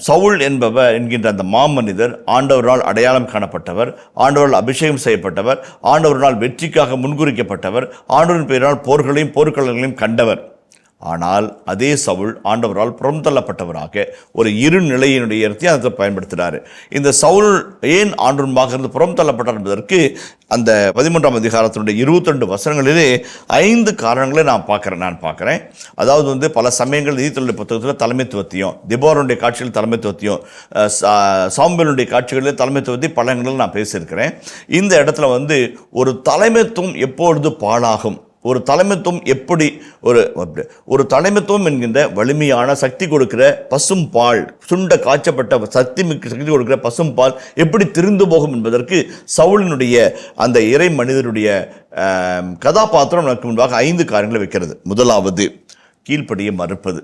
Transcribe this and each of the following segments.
சவுல் என்பவர் என்கின்ற அந்த மாமனிதர் ஆண்டவரால் அடையாளம் காணப்பட்டவர் ஆண்டவரால் அபிஷேகம் செய்யப்பட்டவர் ஆண்டவரால் வெற்றிக்காக முன்குறிக்கப்பட்டவர் ஆண்டவரின் பெயரால் போர்களையும் போர்க்களங்களையும் கண்டவர். ஆனால் அதே சவுல் ஆண்டவரால் புறம் தள்ளப்பட்டவராக ஒரு இரு நிலையினுடைய இடத்தை பயன்படுத்தினார். இந்த சவுல் ஏன் ஆண்டுமாக இருந்து புறம் தள்ளப்பட்டார் என்பதற்கு அந்த பதிமூன்றாம் அதிகாரத்தினுடைய இருபத்தெண்டு வசனங்களிலே ஐந்து காரணங்களை நான் பார்க்குறேன் நான் பார்க்குறேன். அதாவது வந்து பல சமயங்கள் நீதித்துறை புத்தகத்தில் தலைமைத்துவத்தையும் திபோரனுடைய காட்சிகள் தலைமைத்துவத்தையும் சா- சாம்பலுடைய காட்சிகளில் தலைமைத்துவத்தை பல இடங்களில் நான் பேசியிருக்கிறேன். இந்த இடத்துல வந்து ஒரு தலைமைத்துவம் எப்பொழுது பாழாகும்? ஒரு தலைமைத்துவம் எப்படி ஒரு ஒரு தலைமைத்துவம் என்கின்ற வலிமையான சக்தி கொடுக்கிற பசும் பால் சுண்ட காய்ச்சப்பட்ட சக்தி மிக்க சக்தி கொடுக்கிற பசும் பால் எப்படி திருந்து போகும் என்பதற்கு சவுலினுடைய அந்த இறை மனிதனுடைய கதாபாத்திரம் நமக்கு முன்பாக ஐந்து காரியங்களை வைக்கிறது. முதலாவது கீழ்ப்படியை மறுப்பது.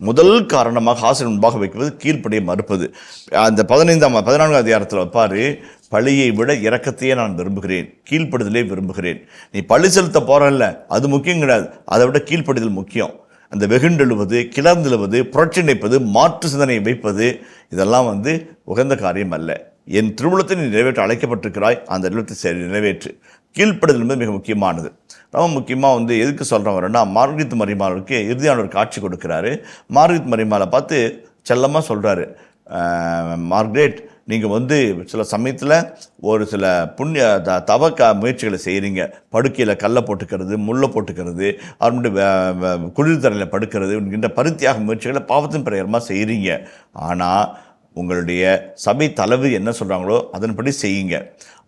முதல் காரணமாக ஆசிரியர் முன்பாக வைக்கிறது கீழ்ப்படியை மறுப்பது. அந்த பதினைந்தாம் பதினான்காம் அதிகாரத்தில் வைப்பார் பழியை விட இறக்கத்தையே நான் விரும்புகிறேன் கீழ்ப்படுதலே விரும்புகிறேன். நீ பழி செலுத்த போறல்ல அது முக்கியம் கிடையாது. அதை விட கீழ்ப்படுதல் முக்கியம். அந்த வெகுண்டெழுவது கிளர்ந்தெழுவது புரட்சி நினைப்பது மாற்று சிந்தனை வைப்பது இதெல்லாம் வந்து உகந்த காரியம் அல்ல. என் திருமணத்தை நீ நிறைவேற்ற அழைக்கப்பட்டிருக்கிறாய் அந்த நிலத்தை சரி நிறைவேற்று. கீழ்ப்படுதல் என்பது மிக முக்கியமானது. ரொம்ப முக்கியமாக வந்து எதுக்கு சொல்கிறோம் வரேன்னா மார்கித் மரிமாலுக்கு இறுதியான ஒரு காட்சி கொடுக்குறாரு. மார்கித் மரிமாலை பார்த்து செல்லமாக சொல்கிறாரு மார்க்ரேட் நீங்கள் வந்து சில சமயத்தில் ஒரு சில புண்ணிய த தவ க முயற்சிகளை செய்கிறீங்க படுக்கையில் கல்லை போட்டுக்கிறது முள்ளை போட்டுக்கிறது அவருடைய குளிர் தரையில் படுக்கிறது என்கின்ற பருத்தியாக முயற்சிகளை பாவத்தின் பிரேரமாக செய்கிறீங்க ஆனால் உங்களுடைய சபை தலைவர் என்ன சொல்கிறாங்களோ அதன்படி செய்யுங்க.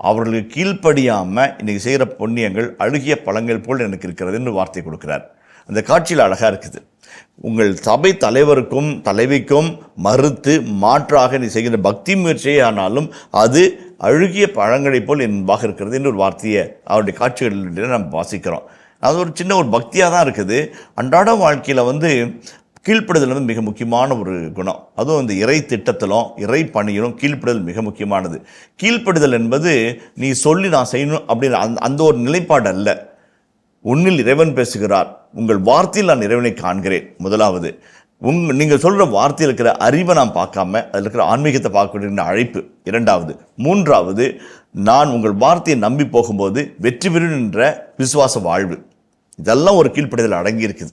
அவர்களுக்கு கீழ்ப்படியாமல் இன்றைக்கி செய்கிற புண்ணியங்கள் அழுகிய பழங்கள் போல் எனக்கு இருக்கிறதுன்னு வார்த்தை கொடுக்குறார். அந்த காட்சியில் அழகாக இருக்குது. உங்கள் சபை தலைவருக்கும் தலைவிக்கும் மறுத்து மாற்றாக நீ செய்கிற பக்தி முயற்சியே ஆனாலும் அது அழுகிய பழங்களைப் போல் என்பாக இருக்கிறது என்று ஒரு வார்த்தையை அவருடைய காட்சிகளில் நம்ம வாசிக்கிறோம். அது ஒரு சின்ன ஒரு பக்தியாக தான் இருக்குது. அன்றாட வாழ்க்கையில் வந்து கீழ்ப்படுதல் வந்து மிக முக்கியமான ஒரு குணம். அதுவும் இந்த இறை திட்டத்திலும் இறை பணியிலும் கீழ்ப்படுதல் மிக முக்கியமானது. கீழ்ப்படுதல் என்பது நீ சொல்லி நான் செய்யணும் அப்படின்ற அந்த அந்த ஒரு நிலைப்பாடு அல்ல. உன்னில் இறைவன் பேசுகிறார். உங்கள் வார்த்தையில் நான் இறைவனை காண்கிறேன். முதலாவது உங் நீங்கள் சொல்கிற வார்த்தையில் இருக்கிற அறிவை நான் பார்க்காம அதில் இருக்கிற ஆன்மீகத்தை பார்க்கக்கூடிய அழைப்பு. இரண்டாவது மூன்றாவது நான் உங்கள் வார்த்தையை நம்பி போகும்போது வெற்றி பெறும் என்ற விசுவாச வாழ்வு. இதெல்லாம் ஒரு கீழ்ப்படுதல் அடங்கி இருக்குது